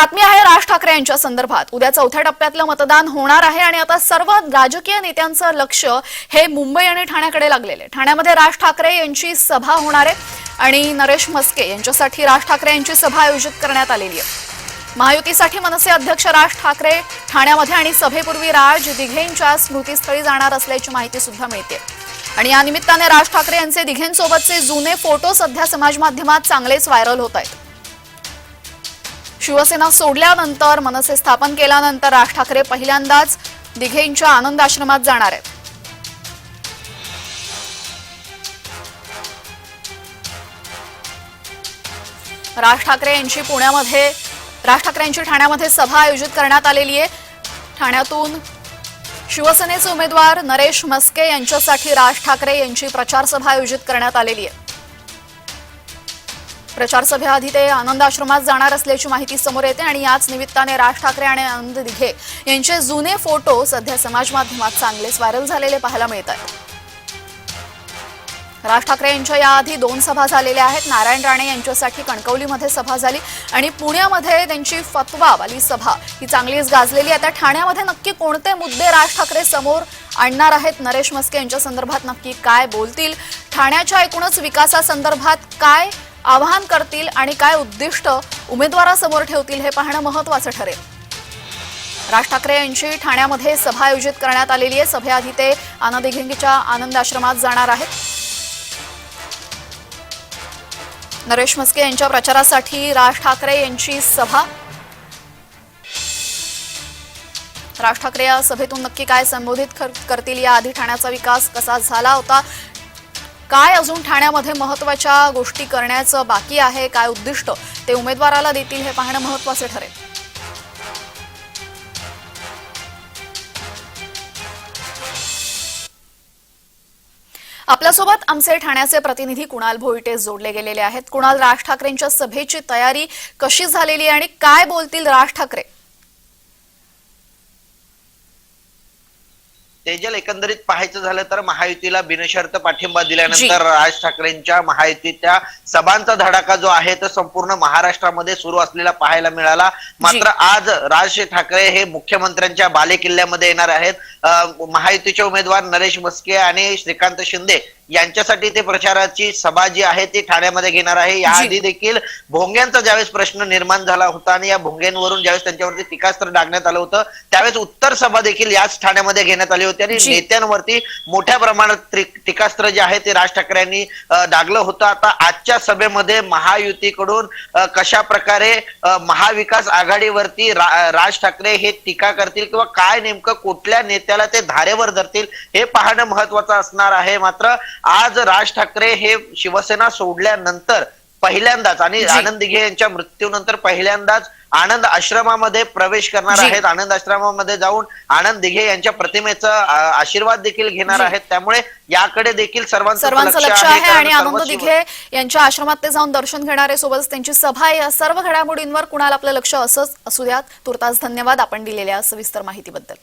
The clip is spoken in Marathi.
बातमी आहे राज ठाकरे यांच्या संदर्भात. उद्या चौथ्या टप्प्यातलं मतदान होणार आहे आणि आता सर्व राजकीय नेत्यांचं लक्ष हे मुंबई आणि ठाण्याकडे लागलेलं. आहे ठाण्यामध्ये राज ठाकरे यांची सभा होणार आहे आणि नरेश म्हस्के यांच्यासाठी राज ठाकरे यांची सभा आयोजित करण्यात आलेली आहे. महायुतीसाठी मनसे अध्यक्ष राज ठाकरे ठाण्यामध्ये आणि सभेपूर्वी राज दिघेंच्या स्मृतीस्थळी जाणार असल्याची माहिती सुद्धा मिळते. आणि या निमित्ताने राज ठाकरे यांचे दिघेंसोबतचे जुने फोटो सध्या समाजमाध्यमात चांगलेच व्हायरल होत आहेत. शिवसेना सोडल्यानंतर मनसे स्थापन केल्यानंतर राज ठाकरे पहिल्यांदाच दिघेंच्या आनंद आश्रमात जाणार आहेत. राज ठाकरे यांची पुण्यामध्ये राज ठाकरे यांची ठाण्यामध्ये सभा आयोजित करण्यात आलेली आहे. ठाण्यातून शिवसेनेचे उमेदवार नरेश मस्के यांच्यासाठी राज ठाकरे यांची प्रचार सभा आयोजित करण्यात आलेली आहे. प्रचार सभेआधी ते आनंद आश्रमात जाणार असल्याची माहिती समोर येते आणि याच निमित्ताने राज ठाकरे आणि आनंद दिघे यांचे जुने फोटो सध्या समाज माध्यमात चांगलेच व्हायरल झालेले पाहायला मिळत आहेत राज ठाकरे यांच्या याआधी दोन सभा झालेल्या आहेत. नारायण राणे यांच्यासाठी कणकवलीमध्ये सभा झाली आणि पुण्यामध्ये त्यांची फतवावाली सभा ही चांगलीच गाजलेली आहे. आता ठाण्यामध्ये नक्की कोणते मुद्दे राज ठाकरे समोर आणणार आहेत? नरेश मस्के यांच्या संदर्भात नक्की काय बोलतील? ठाण्याच्या एकूणच विकासासंदर्भात काय आवाहन करतील आणि काय उद्दिष्ट उमेदवारासमोर ठेवतील हे पाहणं महत्वाचं ठरेल. राज ठाकरे यांची ठाण्यामध्ये सभा आयोजित करण्यात आलेली आहे. सभेआधी ते आनंद आनंद आश्रमात जाणार आहेत. नरेश म्हस्के यांच्या प्रचारासाठी राज ठाकरे यांची सभा. राज ठाकरे या सभेतून नक्की काय संबोधित कर- करतील? या आधी ठाण्याचा विकास कसा झाला होता? काय अजून ठाण्यामध्ये महत्त्वाच्या गोष्टी करण्याचं बाकी आहे काय उद्दिष्ट ते उमेदवाराला देतील हे पाहणं महत्वाचं ठरेल. आपल्यासोबत आमचे ठाण्याचे प्रतिनिधी कुणाल भोईटे जोडले गेलेले आहेत. कुणाल राज ठाकरेंच्या सभेची तयारी कशी झालेली आहे आणि काय बोलतील राज ठाकरे? तेजल एकंदरीत पाहायचं झालं तर महायुतीला बिनशर्त पाठिंबा दिल्यानंतर राज ठाकरेंच्या महायुतीच्या सभांचा धडाका जो आहे तो संपूर्ण महाराष्ट्रामध्ये सुरू असलेला पाहायला मिळाला. मात्र आज राज ठाकरे हे मुख्यमंत्र्यांच्या बालेकिल्ल्यामध्ये येणार आहेत. महायुतीचे उमेदवार नरेश मस्के आणि श्रीकांत शिंदे यांच्यासाठी ते प्रचाराची सभा जी आहे ती ठाण्यामध्ये घेणार आहे. याआधी देखील भोंग्यांचा ज्यावेळेस प्रश्न निर्माण झाला होता आणि या भोंग्यांवरून ज्यावेळेस त्यांच्यावरती टीकास्त्र डागण्यात आलं होतं त्यावेळेस उत्तर सभा देखील याच ठाण्यामध्ये घेण्यात आली होती आणि. नेत्यांवरती मोठ्या प्रमाणात त्रि- टीकास्त्र जे आहे ते राज ठाकरे यांनी डागलं होतं. आता आजच्या सभेमध्ये महायुतीकडून कशा प्रकारे महाविकास आघाडीवरती रा- राज ठाकरे हे टीका करतील किंवा काय नेमकं कुठल्या नेत्याला ते धारेवर धरतील हे पाहणं महत्वाचं असणार आहे. मात्र आज राज ठाकरे हे शिवसेना सोडल्यानंतर पहिल्यांदाच आणि. आनंद दिघे यांच्या मृत्यूनंतर पहिल्यांदाच आनंद आश्रमामध्ये प्रवेश करणार. आहेत आनंद आश्रमामध्ये जाऊन आनंद दिघे यांच्या प्रतिमेचा आशीर्वाद देखील घेणार. आहेत त्यामुळे याकडे देखील सर्वांचं सर्वांचं लक्ष आहे आणि आनंद दिघे यांच्या आश्रमात ते जाऊन दर्शन घेणारे सोबतच त्यांची सभा. या सर्व घडामोडींवर कुणाला आपलं लक्ष असंच असू द्यात तुर्तास धन्यवाद आपण दिलेल्या सविस्तर माहितीबद्दल